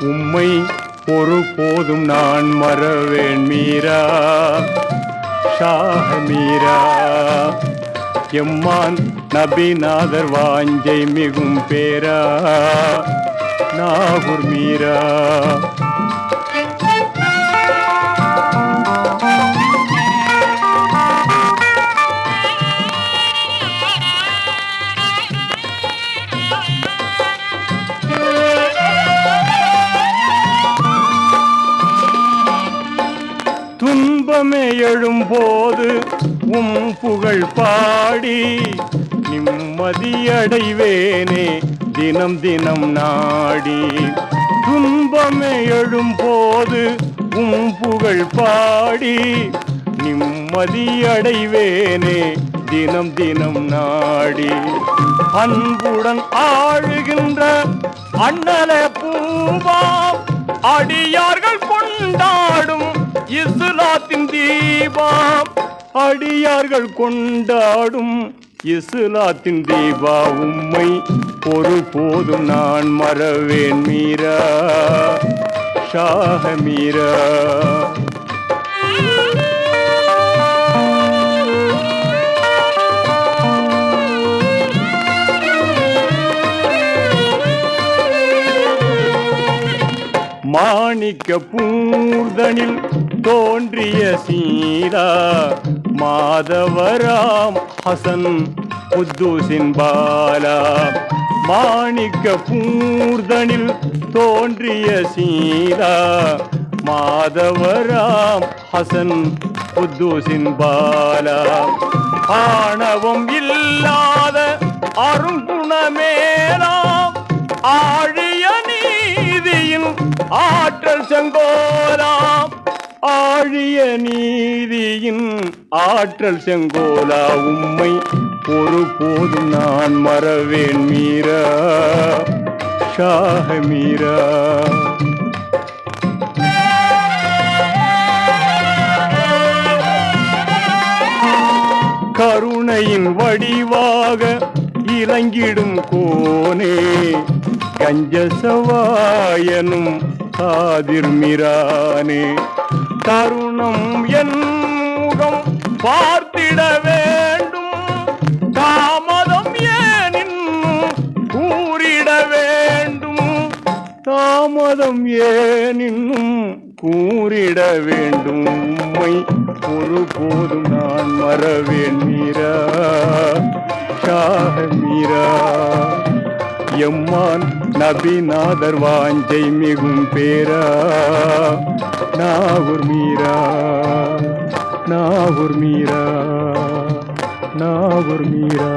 உம்மை ஒருபோதும் நான் மறவேன் மீரா. ஷாஹ மீரா. எம்மான் நபிநாதர் வாஞ்சை மிகும் பேரா. நாகூர் மீரா. எழும்போது உம் புகழ் பாடி நிம்மதியடைவேனே தினம் தினம் நாடி. துன்பமே எழும்போது உம் புகழ் பாடி நிம்மதியடைவேனே தினம் தினம் நாடி. அன்புடன் ஆழுகின்ற அண்ணல பூவா அடியார்கள் கொண்ட நாம் அடியார்கள் கொண்டாடும் இசுலாத்தின் தீபா உம்மை ஒருபோதும் நான் மறவேன் மீரா ஷாக மீரா. மாணிக்க பூர்தனில் தோன்றிய சீரா மாதவராம் ஹசன் குத்தூசின் பாலா. மாணிக்க பூர்தனில் தோன்றிய சீரா மாதவராம் ஹசன் குத்தூசின் பாலா. ஆணவம் இல்லாத அருங்குணமேலாம் ஆழி ஆற்றல் செங்கோலாம் ஆழிய நீதியின் ஆற்றல் செங்கோலா உம்மை ஒருபோதும் நான் மறவேன் மீரா ஷாக மீரா. கருணையின் வடிவாக இறங்கிடும் கோனே கஞ்சசவாயனும் காதிர்மிரானே தருணம் என் முகம் பார்த்திட வேண்டும். தாமதம் ஏன் இன்னும் கூறிட வேண்டும். தாமதம் ஏன் இன்னும் கூறிட வேண்டும். உம்மை ஒருபோதும் நான் மறவேன் மீரா. ஷாஹ மீரா. எம்மான் நபிநாதர் வாஞ்சை மிகும் பேரா. நாகூர் மீரா. நாகூர் மீரா. நாகூர் மீரா.